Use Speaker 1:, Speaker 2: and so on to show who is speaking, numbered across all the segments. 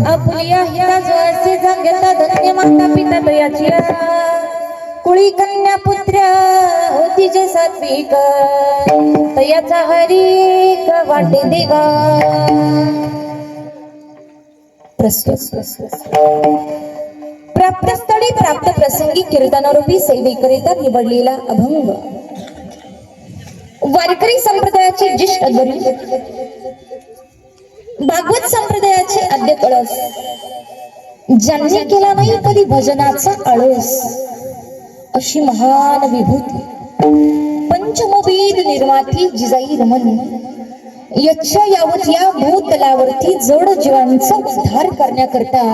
Speaker 1: हिता जो असे धन्य माता पिता दयाची कुळी कन्या पुत्र होती जे सात्विक तयाचा हरी वाटे देवा. प्राप्त स्थळी प्राप्त प्रसंगी कीर्तनारूपी सेवेकरिता निवडलेला अभंग. वारकरी संप्रदायाचे ज्येष्ठ गुरु भागवत संप्रदायाचे आद्य कळस ज्यांनी केला नाही कधी भजनाचा आळस. अशी महान विभूती. पंचमभेद निर्माती जिजाई रमण. यच्छ यावत या भूतलावरती जड जीवांचा उद्धार करण्याकरता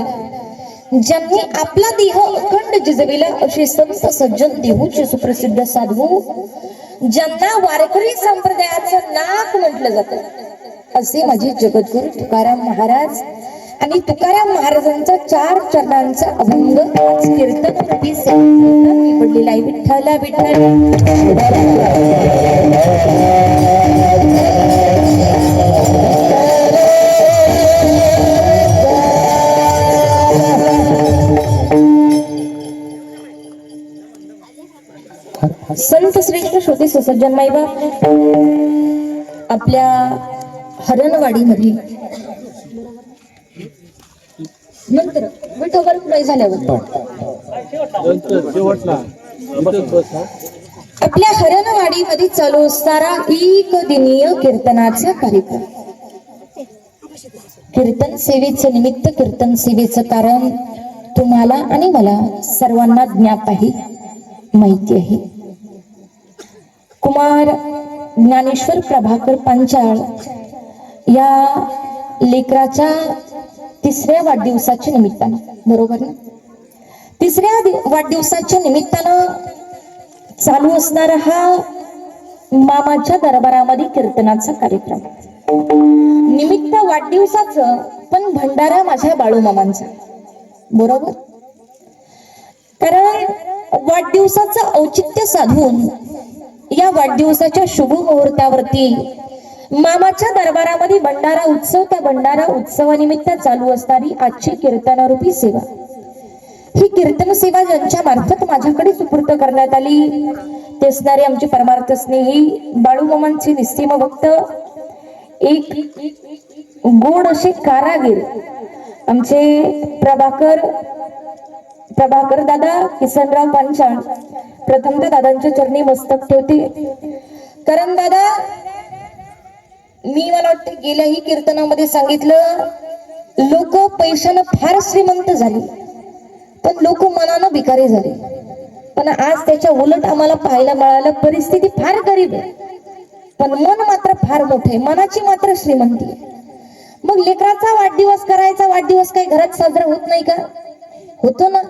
Speaker 1: ज्यांनी आपला देह अखंड जिजविला असे संत सज्जन देहूचे सुप्रसिद्ध साधू ज्यांना वारकरी संप्रदायाचं नाक म्हटलं जातं. असे माझे जगद्गुरु तुकाराम महाराज आणि तुकाराम महाराजांचा चार चरणांचा अभंग आज कीर्तन निवडलेला आहे. विठ्ठला विठ्ठल. संत श्रेष्ठ श्रोते सुसज्जन माईबा आपल्या हरणवाडीमध्ये. नंतर विठोबर पुढे झाल्यावर. आपल्या हरणवाडीमध्ये चालू असणारा एक दिनीय कीर्तनाचा कार्यक्रम. कीर्तन सेवेचं निमित्त कीर्तन सेवेचं कारण तुम्हाला आणि मला सर्वांना ज्ञात आहे माहिती आहे. कुमार ज्ञानेश्वर प्रभाकर पांचाळ या लेकराच्या तिसऱ्या वाढदिवसाच्या निमित्तानं बरोबर ना? तिसऱ्या वाढदिवसाच्या निमित्तानं चालू असणारा हा मामाच्या दरबारामध्ये कीर्तनाचा कार्यक्रम. निमित्त वाढदिवसाचं पण भंडारा माझ्या बाळू मामांचा बरोबर? कारण वाढदिवसाचं औचित्य साधून या वाढदिवसाच्या शुभ मुहूर्तावरती मामाच्या दरबारामध्ये भंडारा उत्सव त्या भंडारा उत्सवानिमित्त चालू असणारी आजची कीर्तनारूपी सेवा. ही कीर्तन सेवा ज्यांच्या मार्फत माझ्याकडे सुपूर्त करण्यात आली ते असणारे आमचे परमार्थ स्नेही बाळूमामांचे निस्तीम भक्त एक गोड असे कारागीर आमचे प्रभाकर प्रभाकर दादा किसनराव पांचाळ प्रथमतः दादांच्या चरणी मस्तक ठेवते. कारण दादा मी मला वाटतं गेल्याही कीर्तनामध्ये सांगितलं लोक पैशानं फार श्रीमंत झाली पण लोक मनानं भिकारी झाले. पण आज त्याच्या उलट आम्हाला पाहायला मिळालं परिस्थिती फार गरीब आहे. पण मन मात्र फार मोठे आहे मनाची मात्र श्रीमंती आहे. मग लेकराचा वाढदिवस करायचा वाढदिवस काही घरात साजरा होत नाही का? होतो ना.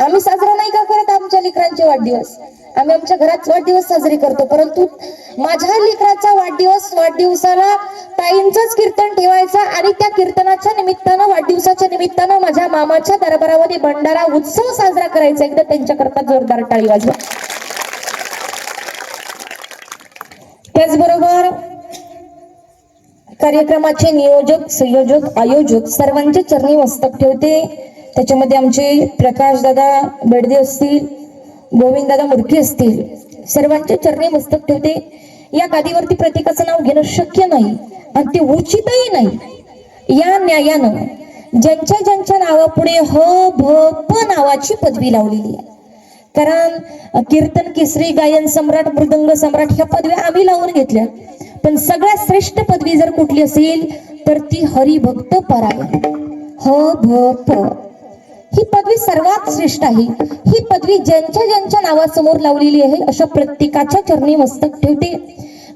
Speaker 1: आम्ही साजरा नाही का करत आमच्या लेकरांचे वाढदिवस? आम्ही आमच्या घरात वाढदिवस साजरी करतो. परंतु माझ्या लेकराचा वाढदिवस वाढदिवसाला ताईंचंच कीर्तन ठेवायचा आणि त्या कीर्तनाच्या निमित्तानं वाढदिवसाच्या निमित्तानं माझ्या मामाच्या दरबारामध्ये भंडारा उत्सव साजरा करायचा. एकदा त्यांच्याकरता जोरदार टाळी वाजवा. त्याचबरोबर कार्यक्रमाचे नियोजक संयोजक आयोजक सर्वांचे चरणी मस्तक ठेवते. त्याच्यामध्ये आमचे प्रकाश दादा बेडदे असतील गोविंद दादा असतील सर्वांचे चरणी मस्तक ठेवते. या गादीवरती प्रत्येकाचं नाव घेणं शक्य नाही आणि ते उचितही नाही. या न्यायानं ज्यांच्या ज्यांच्या नावापुढे ह भ प नावाची पदवी लावलेली आहे. कारण कीर्तन केसरी गायन सम्राट मृदंग सम्राट ह्या पदव्या आम्ही लावून घेतल्या. पण सगळ्यात श्रेष्ठ पदवी जर कुठली असेल तर ती हरिभक्त परायण. ह भ प. ही पदवी सर्वात श्रेष्ठ आहे. ही पदवी ज्यांच्या ज्यांच्या नावासमोर लावलेली आहे अशा प्रत्येकाच्या चरणी मस्तक ठेवते.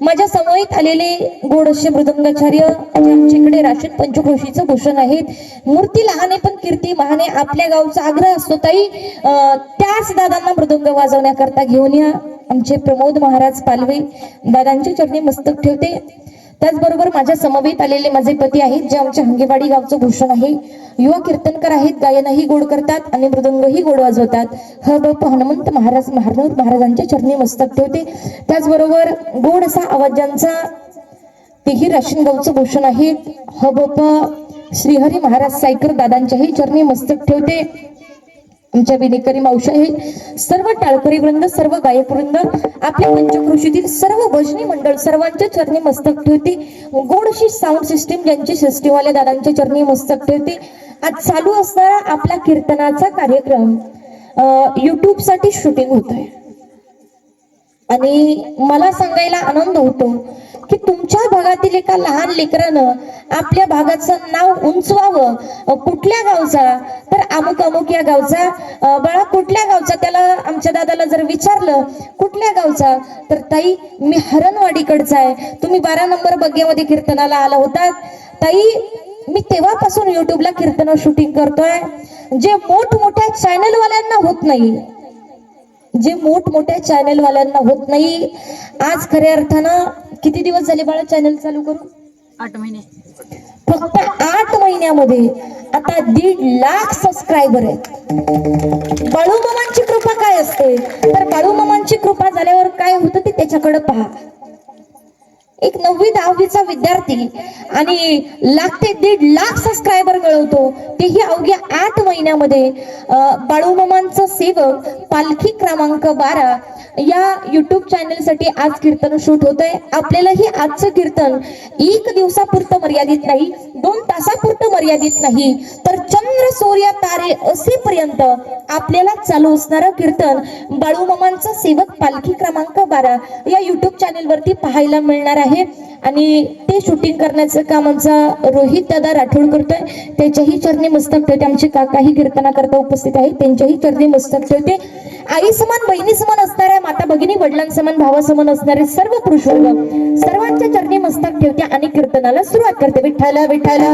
Speaker 1: माझ्या समवेत आलेले गोड मृदंगाचार्य आमच्याकडे राशीद पंचक्रोशीचं भूषण आहेत. मूर्ती लहाने पण कीर्ती महाने आपल्या गावचा आग्रह असतो ताई त्याच दादांना मृदंग वाजवण्याकरता घेऊन या. आमचे प्रमोद महाराज पालवे दादांच्या चरणी मस्तक ठेवते. त्याचबरोबर माझ्या समवेत आलेले माझे पती आहेत जे आमच्या हंगेवाडी गावचं भूषण आहे. युवा कीर्तनकर आहेत गायनही गोड करतात आणि मृदंगही गोड वाजवतात. ह ब हनुमंत महाराज महाराज महाराजांच्या चरणी मस्तक ठेवते. त्याचबरोबर गोड असा आवाजांचा तेही राशन गावचं भूषण आहेत ह ब श्रीहरी महाराज सायकर दादांच्याही चरणी मस्तक ठेवते. आमच्या विनेकरी मावशा हे सर्व टाळकरी वृंद सर्व गायक वृंद आपल्या पंचकृषीतील सर्व भजनी मंडळ सर्वांच्या चरणी मस्तक ठेवते. गोडशी साऊंड सिस्टीम ज्यांची सिस्टीमवाल्या दादांच्या चरणी मस्तक ठेवते. आज चालू असणारा आपला कीर्तनाचा कार्यक्रम युट्यूबसाठी शूटिंग होत आहे आणि मला सांगायला आनंद होतो की तुमच्या भागातील एका लहान लेकरानं आपल्या भागाचं नाव उंचवावं. कुठल्या गावचा? तर अमुक अमुक या गावचा. बाळा कुठल्या गावचा? त्याला आमच्या दादाला जर विचारलं कुठल्या गावचा? तर ताई मी हरणवाडीकडचा आहे. तुम्ही बारा नंबर बग्यामध्ये कीर्तनाला आला होता ताई मी तेव्हापासून युट्यूबला कीर्तन शूटिंग करतोय. जे मोठमोठ्या चॅनलवाल्यांना होत नाही जे मोठमोठ्या चॅनल वाल्यांना होत नाही आज खऱ्या अर्थानं किती दिवस झाले बाळा चॅनल चालू करून
Speaker 2: आठ महिने.
Speaker 1: फक्त आठ महिन्यामध्ये आता दीड लाख सबस्क्रायबर आहेत. बाळूमामांची कृपा काय असते? तर बाळूमामांची कृपा झाल्यावर काय होतं ते त्याच्याकडे पहा. एक नववी दहावीचा विद्यार्थी आणि लाख ते दीड लाख सबस्क्रायबर मिळवतो तेही अवघ्या आठ महिन्यामध्ये अं, बाळूमामांचं सेवक पालखी क्रमांक बारा या युट्यूब चॅनलसाठी आज कीर्तन शूट होत आहे आपल्यालाही आजचं कीर्तन एक दिवसापुरतं मर्यादित नाही दोन तासापुरतं मर्यादित नाही. तर चंद्र सूर्य तारे असेपर्यंत आपल्याला चालू असणारं कीर्तन बाळूमामांचं सेवक पालखी क्रमांक बारा या युट्यूब चॅनल वरती पाहायला मिळणार आहे. आणि ते शूटिंग करण्याचं काम आमचा रोहित दादा राठोड करतोय. त्याच्याही चरणी मस्तक ठेवते. आमचे काकाही कीर्तनाकरता उपस्थित आहेत. त्यांच्याही चरणी मस्तक ठेवते. आई समान बहिणी समान असणाऱ्या माता भगिनी वडिलांसमान भावासमान असणारे सर्व कृष्ण सर्वांच्या चरणी मस्तक ठेवते आणि कीर्तनाला सुरुवात करते. विठ्ठल विठ्ठल.